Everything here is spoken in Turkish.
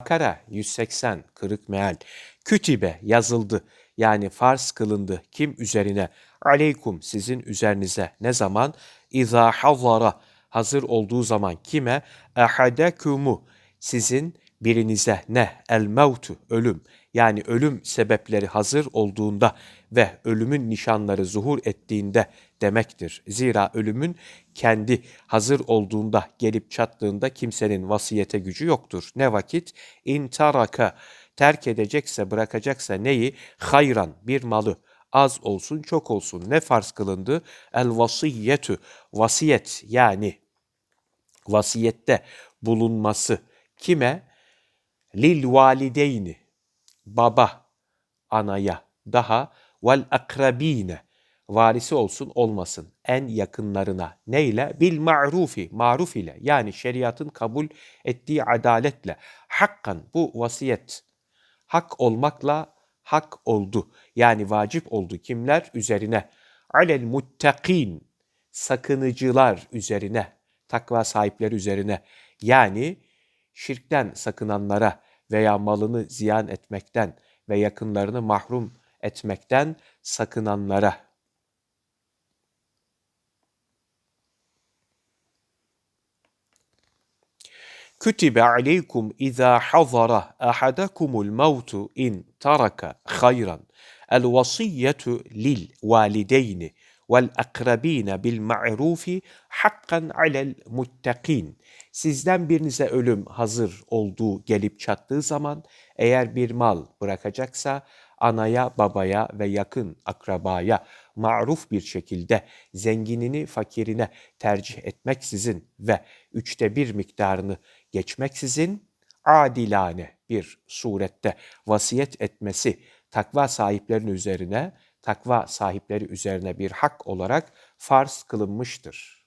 Bakara 180 kırık meal. Kütibe yazıldı yani farz kılındı kim üzerine? Aleykum sizin üzerinize ne zaman? İza hazara hazır olduğu zaman kime? Ahadekumu sizin birinize ne? El mevtu ölüm yani ölüm sebepleri hazır olduğunda ve ölümün nişanları zuhur ettiğinde demektir. Zira ölümün kendi hazır olduğunda gelip çattığında kimsenin vasiyete gücü yoktur. Ne vakit? İntaraka terk edecekse bırakacaksa neyi? Hayran bir malı az olsun çok olsun ne farz kılındı? El vasiyetü vasiyet yani vasiyette bulunması kime? Lil valideyni baba anaya daha vel akrabine varisi olsun olmasın en yakınlarına neyle? Bil ma'rufi maruf ile yani şeriatın kabul ettiği adaletle. Hakkan bu vasiyet hak olmakla hak oldu yani vacip oldu kimler? Üzerine. Alel muttakin sakınıcılar üzerine takva sahipleri üzerine yani şirkten sakınanlara veya malını ziyan etmekten ve yakınlarını mahrum etmekten sakınanlara. Kütibe aleykum izâ hazara ahadakumul mevtu in taraka hayran. El vasiyyetu bil ma'rufi hakkan alel muttakin. Sizden birinize ölüm hazır olduğu gelip çattığı zaman eğer bir mal bırakacaksa anaya, babaya ve yakın akrabaya maruf bir şekilde zenginini fakirine tercih etmeksizin ve üçte bir miktarını geçmeksizin adilane bir surette vasiyet etmesi takva sahiplerinin üzerine, takva sahipleri üzerine bir hak olarak farz kılınmıştır.